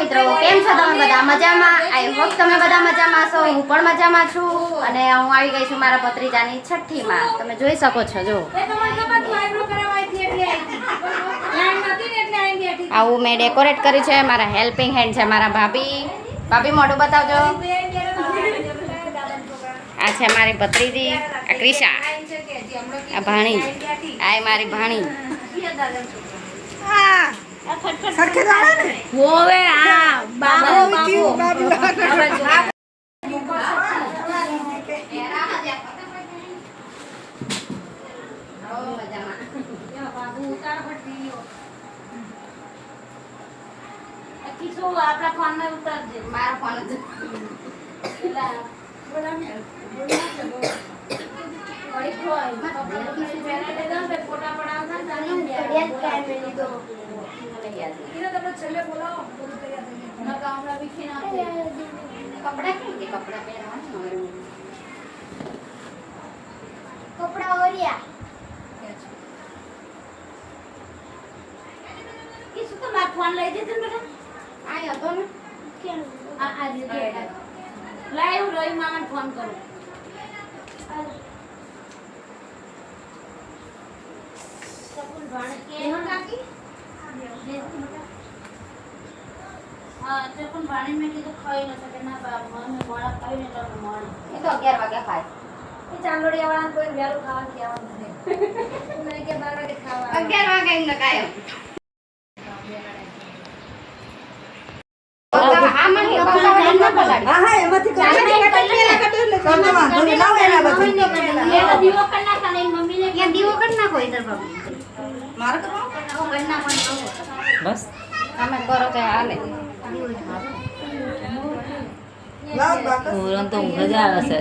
મિત્રો કેમ છો તમે બધા મજામાં? આઈ હોપ તમે બધા મજામાં છો હું પણ મજામાં છું. અને હું આવી ગઈ છું મારા ભત્રીજાની છઠ્ઠીમાં. તમે જોઈ શકો છો જો. આવું મેં ડેકોરેટ કર્યું છે મારા હેલ્પિંગ હેન્ડ છે મારા ભાભી. ભાભી મોઢું બતાવજો. આ છે મારી ભત્રીજી આ ક્રિશા. આ ભાણી. આ મારી ભાણી. હોવે આ બાબો બાબો આપણા ફોનમાં ઉતારજે મારો ફોન જ કપડા કેમ કે કપડા પહેરવાના હોય. કપડા ઓરિયા શું તો મારો ફોન લઈ જજો ને બેટા આ હતો ને. આ આ રીતે લાય હું રોઈ મામાને ફોન કરું. ભાણે કે કાકી? હા શકુન ભાણે મેં કીધું ખાઈ ન શકે. ના બા મમ્મી મોડા ખાઈ ને તો મોડું. એ તો અગિયાર વાગ્યા ખાય. એ ચાંદોડિયા વાળા કોઈ વેલું ખાવા કહેવાનું નહીં મેં કે બાર વાગે ખાવા અગિયાર વાગે એમને કાયમ આમાં હે, બાબા ઘર ના બગાડી. હા હા એમાંથી કાઢી પેલા કાઢ્યું એટલે તમને વાંધો નહીં. લાવો એના પછી એ દીવો કરી નાખા ને એની દીવો કરી નાખો ઈધર બાબુ મારે કરવાનું કરી નાખવાનું બસ. તમે કરો તે હાલે. પૂરણ તો ઊંઘ જ આવે છે.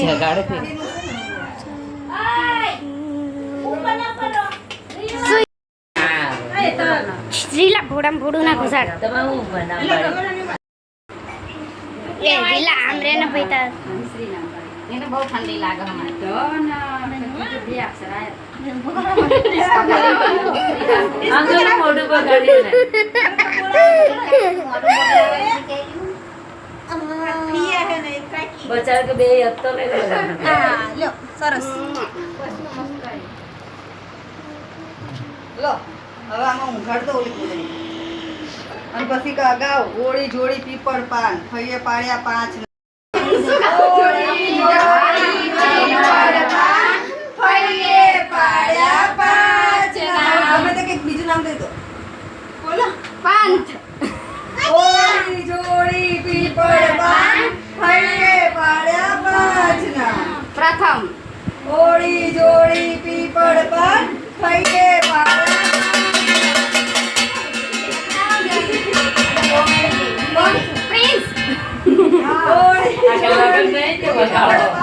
જગાડે પી ઉપર ના શ્રીલા ભોડામ ભોડું ના ઘુસાડ તમે હું બનાવવા એ રીલા આમ ને ભઈતા એને બહુ ઠંડી લાગે હમણાં. તો ને કે બે લઈ. હા લ્યો સરસ. લો હવે આમાં ઊંઘાડ દો ઓલી અને પછી કા અગાઉ ઓળી જોડી પીપળ પાન ફઈએ પાડ્યા પાંચ. તે કંઈક બીજું નામ દઈ દો બોલો પાંચ ઓળી જોડી પીપળ પાન ફઈએ પાડ્યા પાંચ. ના પ્રથમ. ઓળી જોડી પીપળ પાન ફઈએ નહીં તે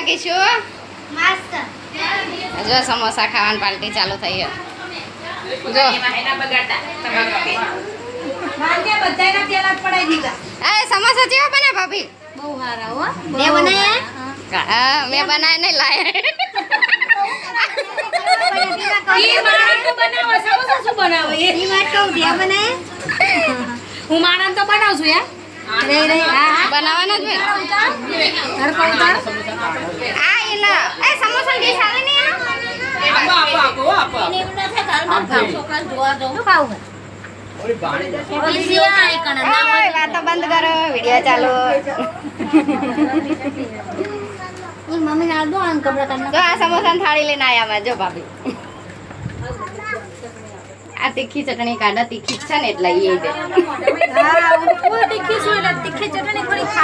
કેવું લાગે કિશુ જો સમોસા ખાવાની પાર્ટી ચાલુ થઈ છે જો. સમોસા જેવા બને ભાભી? બહુ સારા હો. મેં બનાયા મેં બનાય નહીં લાય. હું માણસ તો બનાવું છું યાર રે રે હા બનાવવાનો જ ભાઈ હરકો ઉતાર આ એના. એ સમોસા ડીશ આવે ને એનો? એને એમ ના થાય ઘરમાં ભાવ છોકરા જોવા દઉં શું ખાવું હોય સિયા આઈ કણે ના હોય ઓય, વાતો બંધ કરો વિડિયો ચાલુ. મમ્મી ના દો આન કપડા કાઢ જો આ સમોસા થાળી લઈને આયા માં જો ભાભી. આ તીખી ચટણી કાઢા તીખી છે ને એટલે એ હા